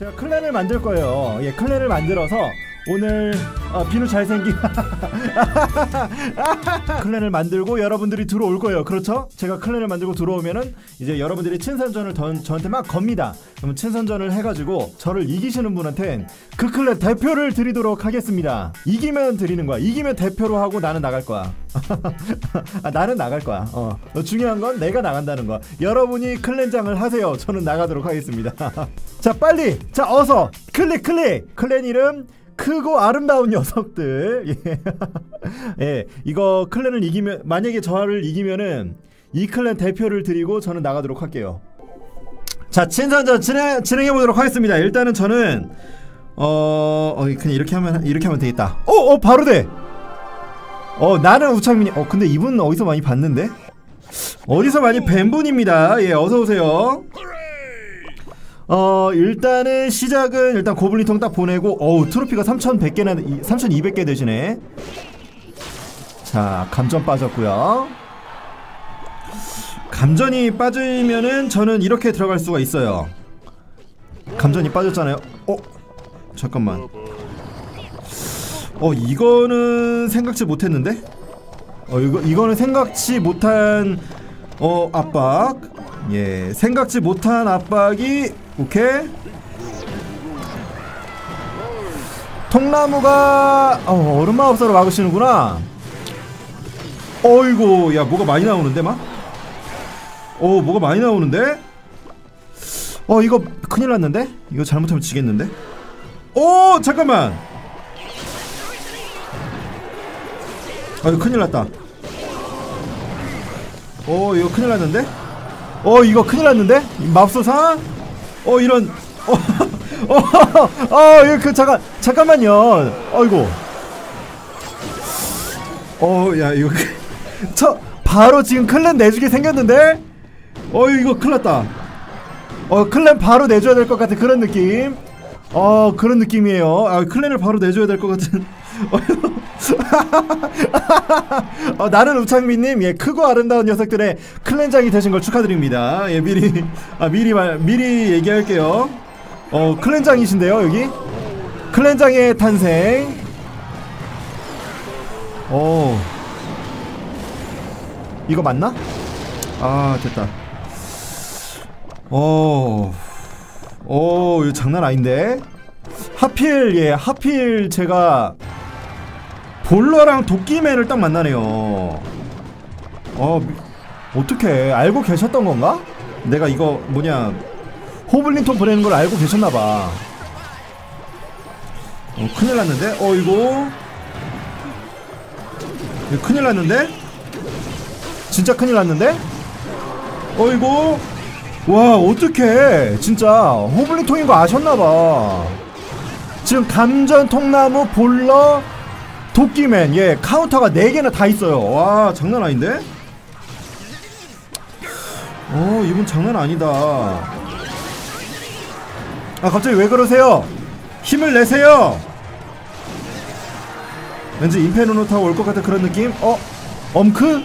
제가 클랜을 만들 거예요. 예, 클랜을 만들어서 오늘 어, 비누 잘생긴 클랜을 만들고 여러분들이 들어올 거예요. 그렇죠? 제가 클랜을 만들고 들어오면은 이제 여러분들이 친선전을 던, 저한테 막 겁니다. 그럼 친선전을 해가지고 저를 이기시는 분한테 그 클랜 대표를 드리도록 하겠습니다. 이기면 드리는 거야. 이기면 대표로 하고 나는 나갈 거야. 아, 나는 나갈 거야. 어. 중요한 건 내가 나간다는 거. 여러분이 클랜장을 하세요. 저는 나가도록 하겠습니다. 자 빨리 자 어서 클릭 클릭 클랜 이름 크고 아름다운 녀석들. 예. 예 이거 클랜을 이기면 만약에 저를 이기면은 이 클랜 대표를 드리고 저는 나가도록 할게요. 자 친선전 진행, 진행해 보도록 하겠습니다. 일단은 저는 어, 어 그냥 이렇게 하면 이렇게 하면 되겠다. 어어 어, 바로 돼 어 나는 우창민이 어 근데 이분 어디서 많이 봤는데? 어디서 많이 뵌 분입니다. 예 어서 오세요 어 일단은 시작은 일단 고블린통 딱 보내고 어우 트로피가 3100개나 3200개 되시네. 자 감전 빠졌고요. 감전이 빠지면은 저는 이렇게 들어갈 수가 있어요. 감전이 빠졌잖아요. 어? 잠깐만. 어 이거는 생각지 못했는데? 어 이거 이거는 생각지 못한 어 압박. 예 생각지 못한 압박이 오케이 통나무가 어, 얼음마법사로 막으시는구나 어이구 야 뭐가 많이 나오는데 막? 어 뭐가 많이 나오는데? 어 이거 큰일 났는데? 이거 잘못하면 지겠는데? 오 잠깐만 아 이거 큰일 났다 어 이거 큰일 났는데? 어 이거 큰일 났는데? 맙소사? 어 이런 어, 어, 그 잠깐 잠깐만요. 어이고. 어, 야 이거 저 바로 지금 클랜 내주게 생겼는데. 어 이거 큰일났다. 어 클랜 바로 내줘야 될 것 같은 그런 느낌. 어 그런 느낌이에요. 아 클랜을 바로 내줘야 될 것 같은. 어, 나는 우창민님 예 크고 아름다운 녀석들의 클랜장이 되신 걸 축하드립니다. 예 미리 아 미리 말 미리 얘기할게요. 어 클랜장이신데요 여기 클랜장의 탄생. 어 이거 맞나? 아 됐다. 어. 오, 이거 장난 아닌데? 하필, 예, 하필 제가 볼러랑 도끼맨을 딱 만나네요. 어, 어떻게 알고 계셨던 건가? 내가 이거 뭐냐 호블린톤 보내는 걸 알고 계셨나봐. 어, 큰일 났는데? 어, 이거. 큰일 났는데? 진짜 큰일 났는데? 어, 이거. 와, 어떡해. 진짜. 호블린통인 거 아셨나봐. 지금 감전, 통나무, 볼러, 도끼맨 예 카운터가 4개나 다 있어요 와 장난 아닌데? 어 이분 장난 아니다 아 갑자기 왜 그러세요? 힘을 내세요 왠지 인페르노타가 올것 같은 그런 느낌? 어? 엄크?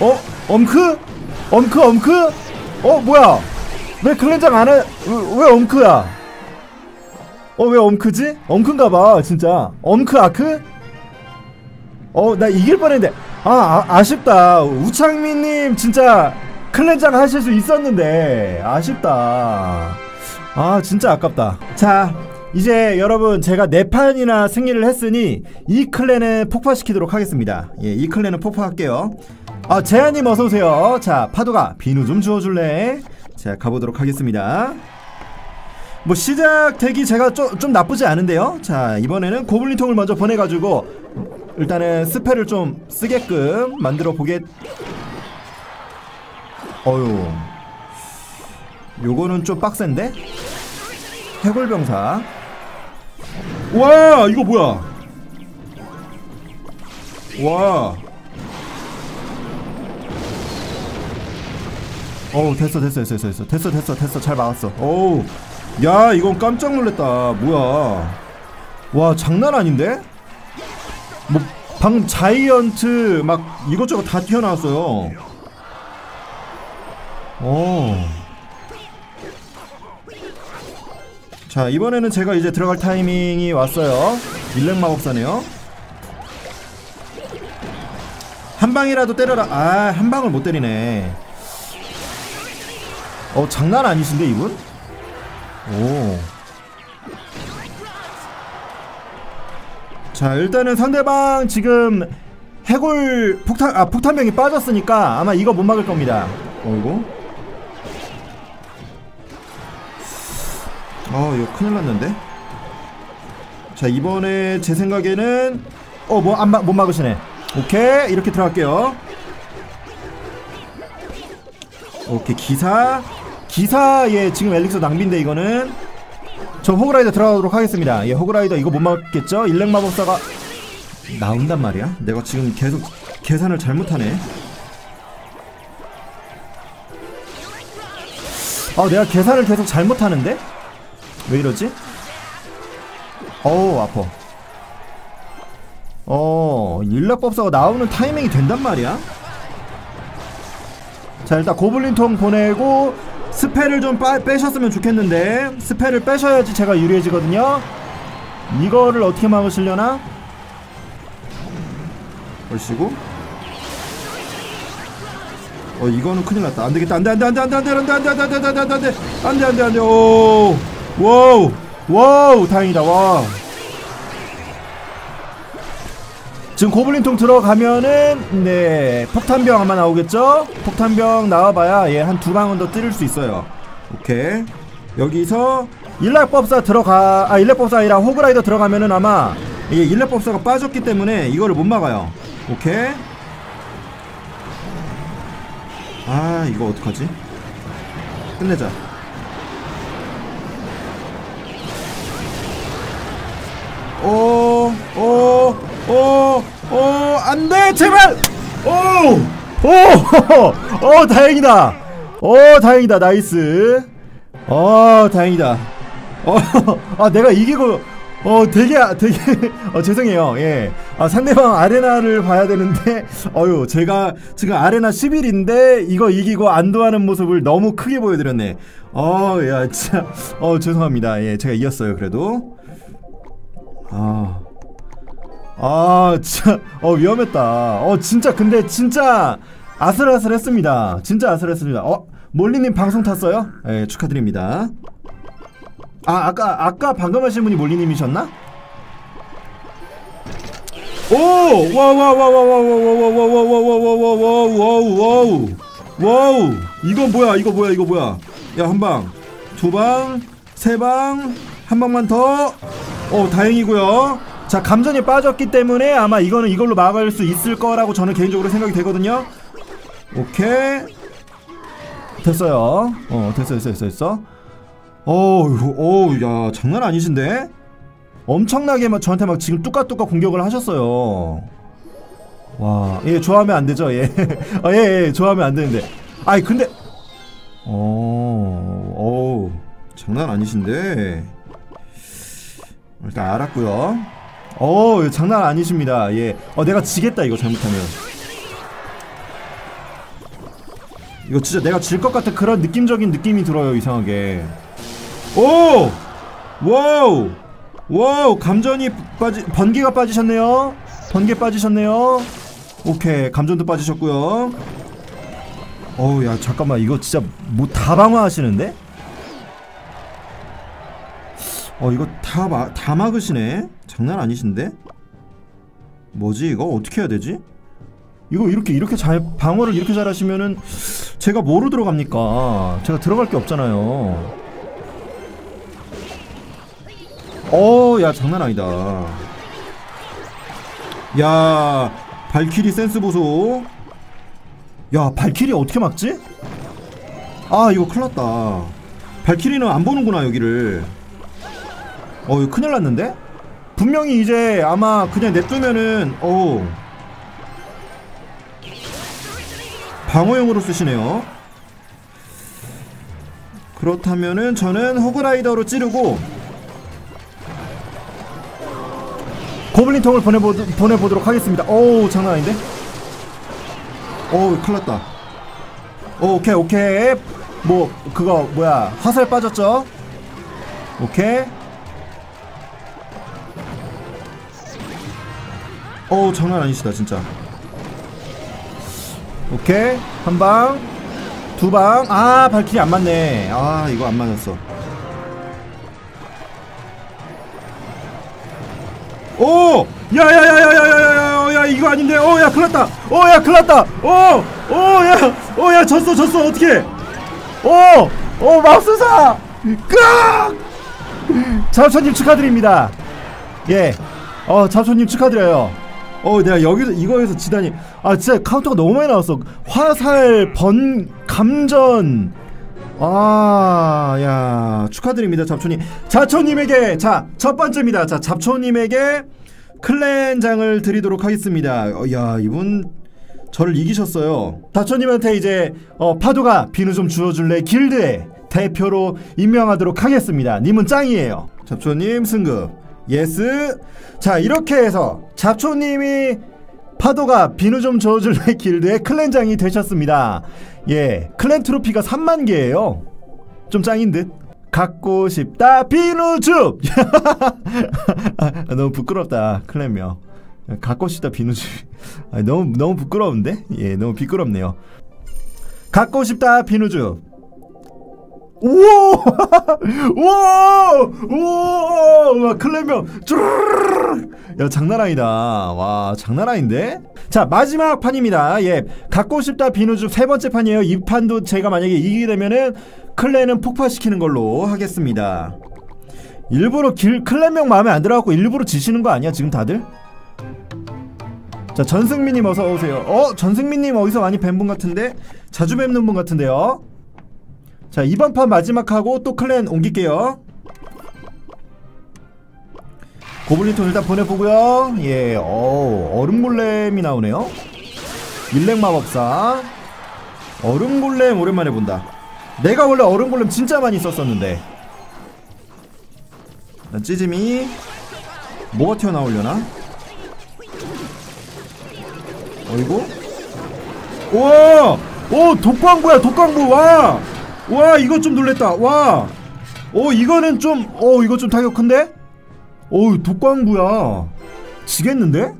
어? 엄크? 엄크 엄크? 어 뭐야 왜 클렌장 안해 왜, 왜 엄크야 어 왜 엄크지? 엄크인가봐 진짜 엄크 아크? 어, 나 이길 뻔했는데. 아, 아 쉽다 우창민님, 진짜 클렌장 하실 수 있었는데. 아쉽다. 아, 진짜 아깝다. 자, 이제 여러분, 제가 네 판이나 승리를 했으니, 이 클랜은 폭파시키도록 하겠습니다. 예, 이 클랜은 폭파할게요. 아, 재한님 어서오세요. 자, 파도가 비누 좀 주워줄래? 자, 가보도록 하겠습니다. 뭐 시작 대기 제가 좀, 좀 나쁘지 않은데요. 자 이번에는 고블린통을 먼저 보내가지고 일단은 스펠을 좀 쓰게끔 만들어 보겠 어유 요거는 좀 빡센데? 해골병사. 와 이거 뭐야? 와. 어우 됐어 됐어 됐어 됐어 됐어 됐어 됐어 잘 막았어. 어우 야 이건 깜짝 놀랐다 뭐야 와 장난 아닌데? 뭐 방금 자이언트 막 이것저것 다 튀어나왔어요. 어. 자 이번에는 제가 이제 들어갈 타이밍이 왔어요 일렉 마법사네요 한 방이라도 때려라 아 한 방을 못 때리네 어 장난 아니신데 이분? 오. 자 일단은 상대방 지금 해골 폭탄 아 폭탄병이 빠졌으니까 아마 이거 못 막을 겁니다. 어이구. 어 이거 큰일 났는데. 자 이번에 제 생각에는 어 뭐안못 막으시네. 오케이 이렇게 들어갈게요. 오케이 기사 기사에 지금 엘릭서 낭비인데 이거는 저 호그라이더 들어가도록 하겠습니다. 예 호그라이더 이거 못 막겠죠? 일렉 마법사가 나온단 말이야? 내가 지금 계속 계산을 잘못하네. 아 내가 계산을 계속 잘못하는데? 왜 이러지? 어우 아파. 어 일렉법사가 나오는 타이밍이 된단 말이야? 자 일단 고블린통 보내고 스펠을 좀 빠, 빼셨으면 좋겠는데 스펠을 빼셔야지 제가 유리해지거든요 이거를 어떻게 막으시려나? 얼씨구 어 이거는 큰일 났다 안되겠다 안돼 안돼 안돼 안돼 안돼 안돼 안돼 안돼 안돼 안돼 안돼 안돼 안돼 안돼 오 와우 와우 다행이다 와 지금 고블린통 들어가면은 네 폭탄병 아마 나오겠죠? 폭탄병 나와봐야 얘한 두 방은 더 때릴 수 있어요. 오케이 여기서 일렉법사 들어가 아 일렉법사 아니라 호그라이더 들어가면은 아마 이게 일렉법사가 빠졌기 때문에 이거를 못 막아요. 오케이 아 이거 어떡하지? 끝내자. 오, 오, 오, 오, 안 돼, 제발! 오! 오! 오, 다행이다! 오, 다행이다, 나이스. 어, 다행이다. 어, 아, 내가 이기고, 어, 되게, 되게, 어, 죄송해요. 예. 아, 상대방 아레나를 봐야 되는데, 어유, 제가 지금 아레나 10일인데, 이거 이기고 안도하는 모습을 너무 크게 보여드렸네. 어, 야, 진짜, 어, 죄송합니다. 예, 제가 이겼어요, 그래도. 아. 아, 진짜, 어, 위험했다. 어, 진짜, 근데 진짜 아슬아슬했습니다. 진짜 아슬했습니다. 어, 몰리님 방송 탔어요? 예, 축하드립니다. 아, 아까, 아까 방금 하신 분이 몰리님이셨나? 오! 와, 와, 와, 와, 와, 와, 와, 와, 와, 와, 와, 와, 와, 와, 와, 와우. 와우. 이거 뭐야, 이거 뭐야, 이거 뭐야. 야, 한 방. 두 방. 세 방. 한 방만 더. 어 다행이고요 자 감전이 빠졌기 때문에 아마 이거는 이걸로 막을 수 있을 거라고 저는 개인적으로 생각이 되거든요. 오케이. 됐어요. 어 됐어 됐어 됐어 됐어. 어우 어야 장난 아니신데? 엄청나게 막 저한테 막 지금 뚝까뚝까 공격을 하셨어요. 와 예 좋아하면 안 되죠 예예예. 어, 예, 예, 좋아하면 안 되는데. 아이 근데 어 어우 장난 아니신데. 일단 알았고요 어 장난 아니십니다. 예. 어 내가 지겠다 이거 잘못하면. 이거 진짜 내가 질 것 같은 그런 느낌적인 느낌이 들어요 이상하게. 오! 와우! 와우! 감전이 빠지 번개가 빠지셨네요? 번개 빠지셨네요? 오케이. 감전도 빠지셨고요. 어우 야 잠깐만. 이거 진짜 뭐 다 방어하시는데? 어 이거 다, 마, 다 막으시네 장난 아니신데? 뭐지 이거? 어떻게 해야 되지? 이거 이렇게 이렇게 잘 방어를 이렇게 잘 하시면은 제가 뭐로 들어갑니까? 제가 들어갈 게 없잖아요. 어 야 장난 아니다. 야 발키리 센스 보소. 야 발키리 어떻게 막지? 아 이거 큰일 났다. 발키리는 안 보는구나 여기를. 어 이거 큰일 났는데? 분명히 이제 아마 그냥 냅두면은 어 방어용으로 쓰시네요. 그렇다면은 저는 호그라이더로 찌르고 고블린통을 보내보, 보내보도록 하겠습니다. 어우 장난 아닌데? 어우 큰일났다. 오, 오케이 오케이. 뭐 그거 뭐야. 화살 빠졌죠? 오케이 어우 장난 아니시다 진짜. 오케이. 한방 두방 아 발길이 안 맞네. 아 이거 안 맞았어. 오! 야야야야야야야야 야 이거 아닌데. 어야 큰일났다. 어야 큰일났다. 어야 졌어 졌어. 어떻게 어어 맙소사. 깍! 잡초님 축하드립니다. 예어 잡초님 축하드려요 어 내가 여기서 이거에서 지다니 아 진짜 카운터가 너무 많이 나왔어. 화살 번 감전. 아 야 축하드립니다 잡초님. 잡초님에게 자 첫 번째입니다. 자 잡초님에게 클랜장을 드리도록 하겠습니다. 어, 야 이분 저를 이기셨어요. 잡초님한테 이제 어, 파도가 비누 좀 주워줄래? 길드의 대표로 임명하도록 하겠습니다. 님은 짱이에요. 잡초님 승급 예스. 자 이렇게 해서 잡초님이 파도가 비누 좀 줘줄래 길드의 클랜장이 되셨습니다. 예 클랜 트로피가 3만 개예요. 좀 짱인 듯. 갖고 싶다 비누줍! 아, 너무 부끄럽다 클랜명. 갖고 싶다 비누줍. 아, 너무 너무 부끄러운데? 예 너무 비끄럽네요. 갖고 싶다 비누줍 우와! 우와! 우와! 클레명 야 장난 아니다. 와 장난 아닌데? 자 마지막 판입니다. 예 갖고 싶다 비누주 세 번째 판이에요. 이 판도 제가 만약에 이기게 되면은 클레는 폭파시키는 걸로 하겠습니다. 일부러 길 클레명 마음에 안 들어갖고 일부러 지시는 거 아니야 지금 다들? 자 전승민님 어서 오세요. 어 전승민님 어디서 많이 뵌 분 같은데 자주 뵙는 분 같은데요. 자 이번 판 마지막 하고 또 클랜 옮길게요. 고블린톤 일단 보내보고요. 예 어, 얼음골렘이 나오네요. 일렉마법사. 얼음골렘 오랜만에 본다. 내가 원래 얼음골렘 진짜 많이 썼었는데. 찌짐이 뭐가 튀어나오려나? 어이구. 우와! 오 독광부야 독광부 와 와 이거 좀 놀랬다. 와. 오 이거는 좀오 이거 좀 타격 큰데? 오 독광부야. 지겠는데?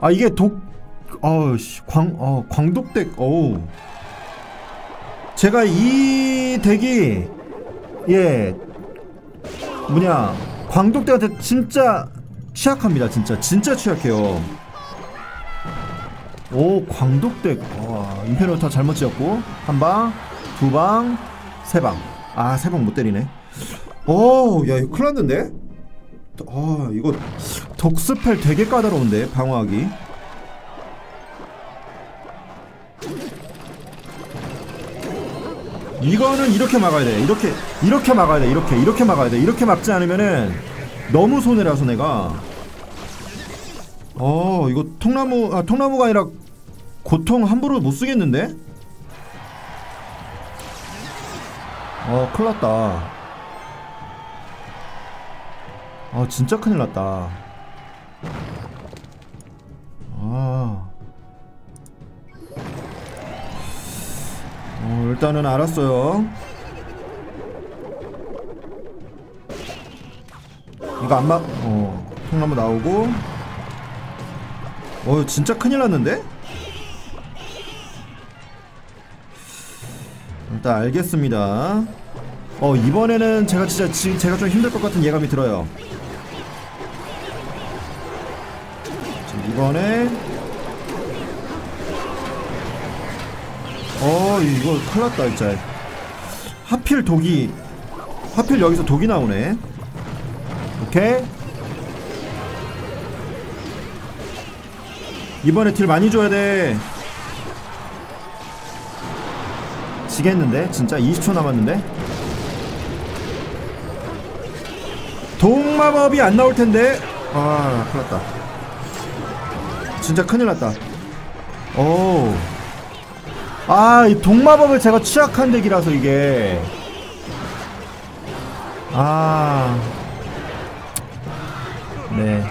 아 이게 독 어씨 광어 광독덱 어우 제가 이 덱이 예 뭐냐 광독덱한테 진짜 취약합니다 진짜. 진짜 취약해요. 오 광독덱 와 임페로타 잘못 지었고. 한방 두 방, 세 방. 아, 세 방 못 때리네. 오, 야, 이거 큰일 났는데? 아, 이거 덕스펠 되게 까다로운데, 방어하기. 이거는 이렇게 막아야 돼. 이렇게, 이렇게 막아야 돼. 이렇게, 이렇게 막아야 돼. 이렇게 막지 않으면은 너무 손해라서 내가. 어, 이거 통나무, 아, 통나무가 아니라 고통 함부로 못 쓰겠는데? 어 큰일났다. 아 진짜 큰일났다. 아. 어, 일단은 알았어요. 이거 안마 어 통나무 나오고. 어 진짜 큰일 났는데? 일단 알겠습니다 어 이번에는 제가 진짜 지, 제가 좀 힘들 것 같은 예감이 들어요. 자, 이번에. 어 이거 큰일났다 진짜. 하필 독이 하필 여기서 독이 나오네. 오케이. 이번에 딜 많이 줘야 돼. 지겠는데? 진짜 20초 남았는데? 동마법이 안 나올 텐데. 아, 큰일 났다. 진짜 큰일 났다. 오. 아, 이 동마법을 제가 취약한 덱이라서 이게. 아. 네.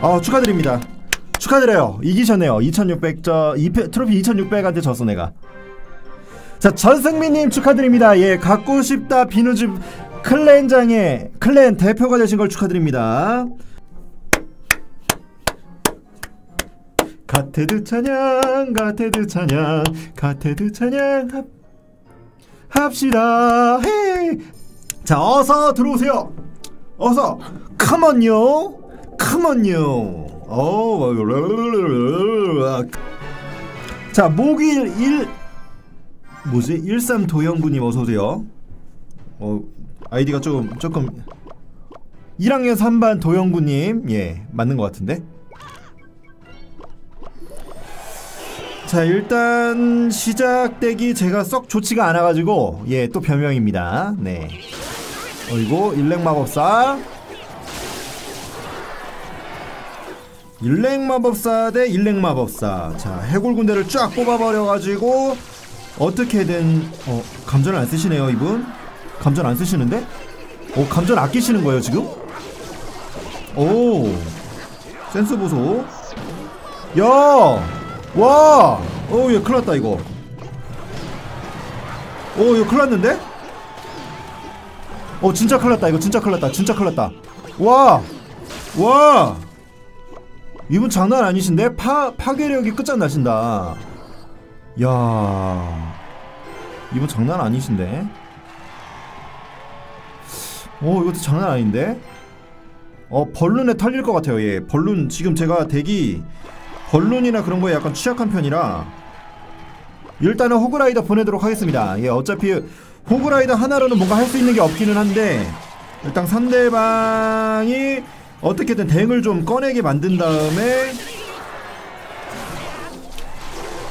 어, 축하드립니다. 축하드려요. 이기셨네요. 2600, 저, 2패, 트로피 2600한테 졌어, 내가. 자 전승민님 축하드립니다. 예 갖고 싶다 비누집 클랜장의 클랜 대표가 되신 걸 축하드립니다. 가테드 찬양 가테드 찬양 가테드 찬양 합, 합시다. 헤이. 자 어서 들어오세요. 어서. 컴온요 컴온요 어, 자 목일 1 뭐지? 13 도영구님 어서 오세요. 어 아이디가 조금 조금. 1학년 3반 도영구님. 예 맞는 것 같은데? 자 일단 시작되기 제가 썩 좋지가 않아가지고 예 또 변명입니다. 네. 어이고 일렉마법사. 일렉마법사 대 일렉마법사. 자 해골군대를 쫙 뽑아버려가지고 어떻게든 어 감전을 안 쓰시네요 이분 감전 안 쓰시는데? 오 감전 아끼시는 거예요 지금? 오 센스 보소 야! 와! 오, 얘 큰일 났다, 이거. 오, 이거 큰일 났는데? 오, 진짜 큰일 났다, 이거 진짜 큰일 났다, 진짜 큰일 났다. 와! 와! 이분 장난 아니신데? 파, 파괴력이 끝장나신다. 야 이분 장난 아니신데? 오, 이것도 장난 아닌데? 어, 벌룬에 털릴 것 같아요, 얘. 벌룬, 지금 제가 대기 벌룬이나 그런 거에 약간 취약한 편이라 일단은 호그라이더 보내도록 하겠습니다. 예, 어차피 호그라이더 하나로는 뭔가 할 수 있는 게 없기는 한데 일단 상대방이 어떻게든 대응을 좀 꺼내게 만든 다음에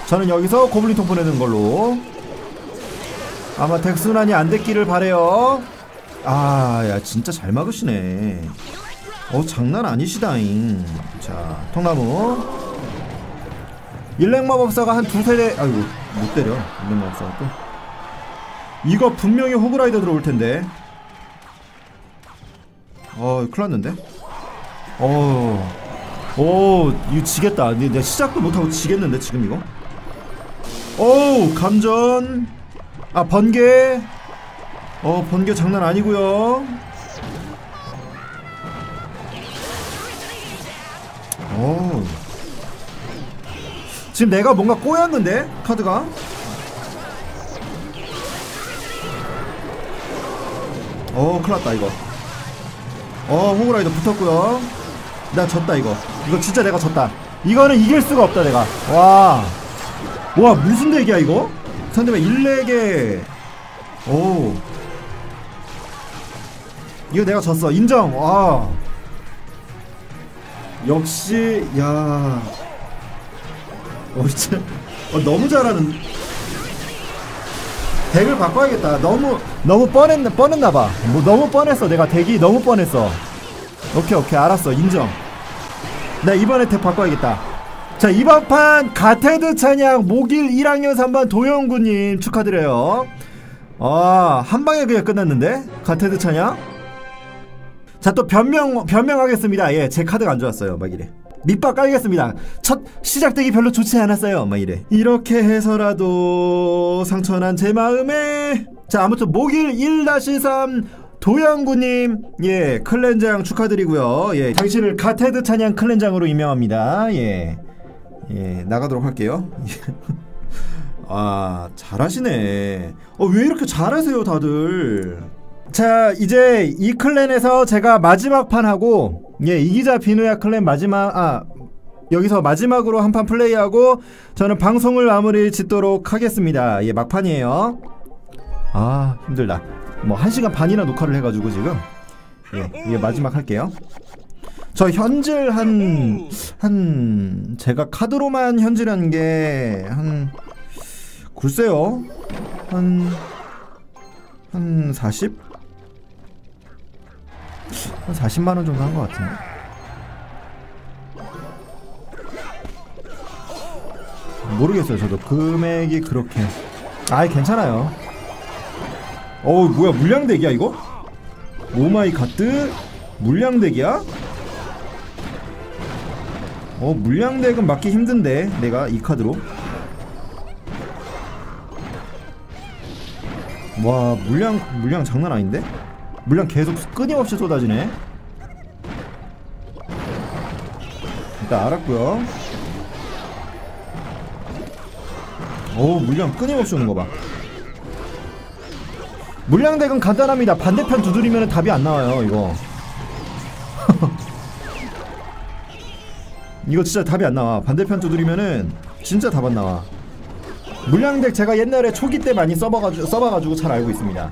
저는 여기서 고블린통 보내는 걸로 아마 덱순환이 안 됐기를 바래요 아 야 진짜 잘 막으시네 어 장난 아니시다잉 자 통나무 일렉마법사가 한 두세 대 아이고 못 때려 일렉마법사가 또 이거 분명히 호그라이더 들어올 텐데 어 큰일 났는데 어, 오, 이거 지겠다. 내, 내 시작도 못하고 지겠는데, 지금 이거? 오, 감전. 아, 번개. 어, 번개 장난 아니고요 오. 지금 내가 뭔가 꼬였는데, 카드가? 어, 큰일 났다, 이거. 어, 호그라이더 붙었고요 나 졌다 이거 이거 진짜 내가 졌다 이거는 이길 수가 없다 내가 와. 와 무슨 덱이야 이거? 상대방 일렉에 오 이거 내가 졌어. 인정. 와. 역시 야. 어, 진짜. 어, 너무 잘하는. 덱을 바꿔야겠다. 너무 너무 뻔했, 뻔했나봐. 뭐 너무 뻔했어. 내가 덱이 너무 뻔했어. 오케이 오케이. 알았어. 인정. 나 이번에 덱 바꿔야겠다. 자 이번 판 가테드 찬양 목일 1학년 3반 도영구님 축하드려요. 아 한방에 그냥 끝났는데? 가테드 찬양 자 또 변명 변명하겠습니다. 예 제 카드가 안 좋았어요. 막 이래. 밑밥 깔겠습니다. 첫 시작되기 별로 좋지 않았어요. 막 이래. 이렇게 해서라도 상처난 제 마음에. 자 아무튼 목일 1-3 도영구님. 예 클렌장 축하드리고요. 예 당신을 가테드 찬양 클렌장으로 임명합니다. 예, 예 나가도록 할게요. 아 잘하시네. 어 왜 이렇게 잘하세요 다들 자 이제 이 클랜에서 제가 마지막 판하고 예 이기자 비누야 클랜 마지막 아 여기서 마지막으로 한 판 플레이하고 저는 방송을 마무리 짓도록 하겠습니다. 예 막판이에요. 아 힘들다. 뭐 1시간 반이나 녹화를 해가지고 지금. 예 이게 마지막 할게요. 저 현질 한, 한, 제가 카드로만 현질한 게, 한, 글쎄요. 한, 한 40? 한 40만원 정도 한 것 같은데. 모르겠어요, 저도. 금액이 그렇게. 아이, 괜찮아요. 어우 뭐야 물량덱이야 이거? 오마이 갓드 물량덱이야? 어 물량덱은 맞기 힘든데 내가 이 카드로 와 물량 물량 장난 아닌데? 물량 계속 끊임없이 쏟아지네. 일단 알았고요. 오 물량 끊임없이 오는 거봐. 물량덱은 간단합니다. 반대편 두드리면 답이 안 나와요 이거. 이거 진짜 답이 안 나와. 반대편 두드리면은 진짜 답 안 나와. 물량덱 제가 옛날에 초기 때 많이 써봐가지고, 써봐가지고 잘 알고 있습니다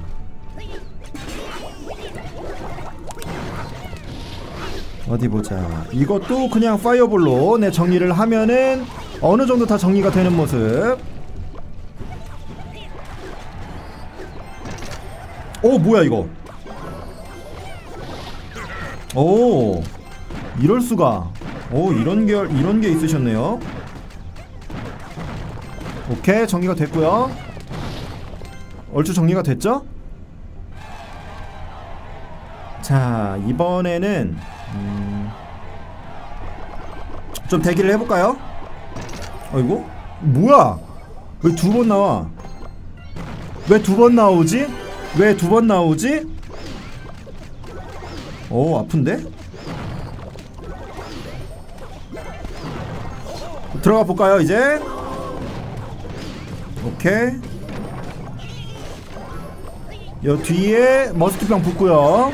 어디 보자. 이것도 그냥 파이어볼로 내 정리를 하면은 어느 정도 다 정리가 되는 모습. 오 뭐야 이거? 오 이럴 수가. 오 이런 게 이런 게 있으셨네요. 오케이 정리가 됐고요. 얼추 정리가 됐죠? 자 이번에는 음, 좀 대기를 해볼까요? 어이구 뭐야 왜 두 번 나와 왜 두 번 나오지? 왜 두 번 나오지? 오 아픈데? 들어가 볼까요 이제? 오케이 요 뒤에 머스트병 붙고요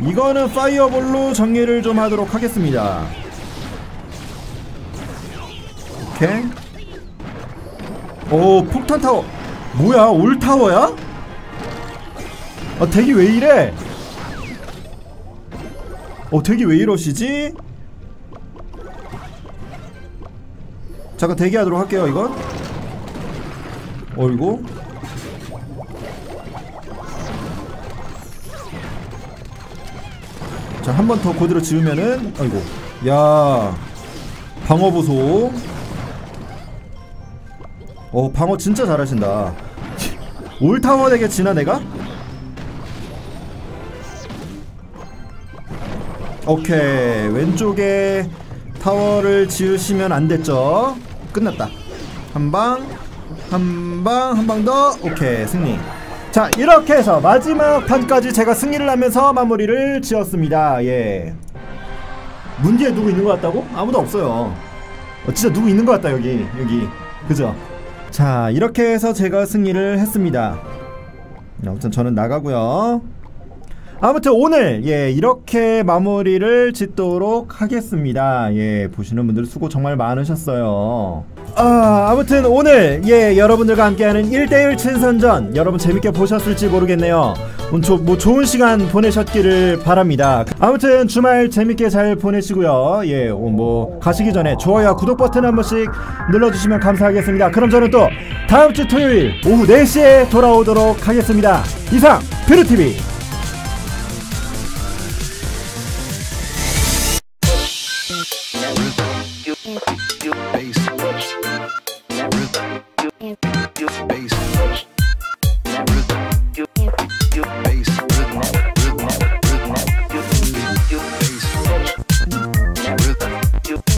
이거는 파이어볼로 정리를 좀 하도록 하겠습니다 오케이 오 폭탄타워 뭐야 올타워야? 아 덱이 왜 이래? 어 덱이 왜 이러시지? 잠깐 대기하도록 할게요 이건 어이구 자 한 번더 그대로 지우면은 아이고. 야. 방어 보소 어 방어 진짜 잘하신다. 올타워 덱에 지나 내가? 오케이. 왼쪽에 타워를 지으시면 안 됐죠? 끝났다. 한 방 한 방 한 방 더. 오케이 승리 자 이렇게 해서 마지막 판까지 제가 승리를 하면서 마무리를 지었습니다. 예. 문제에 누구 있는 것 같다고? 아무도 없어요. 어, 진짜 누구 있는 것 같다 여기. 여기. 그죠? 자 이렇게 해서 제가 승리를 했습니다. 아무튼 저는 나가고요 아무튼 오늘 예 이렇게 마무리를 짓도록 하겠습니다. 예 보시는 분들 수고 정말 많으셨어요. 아 아무튼 오늘 예 여러분들과 함께하는 1대1 친선전 여러분 재밌게 보셨을지 모르겠네요. 음, 조, 뭐 좋은 시간 보내셨기를 바랍니다. 아무튼 주말 재밌게 잘 보내시고요. 예 뭐 가시기 전에 좋아요와 구독 버튼 한 번씩 눌러주시면 감사하겠습니다. 그럼 저는 또 다음 주 토요일 오후 4시에 돌아오도록 하겠습니다. 이상 뷰르TV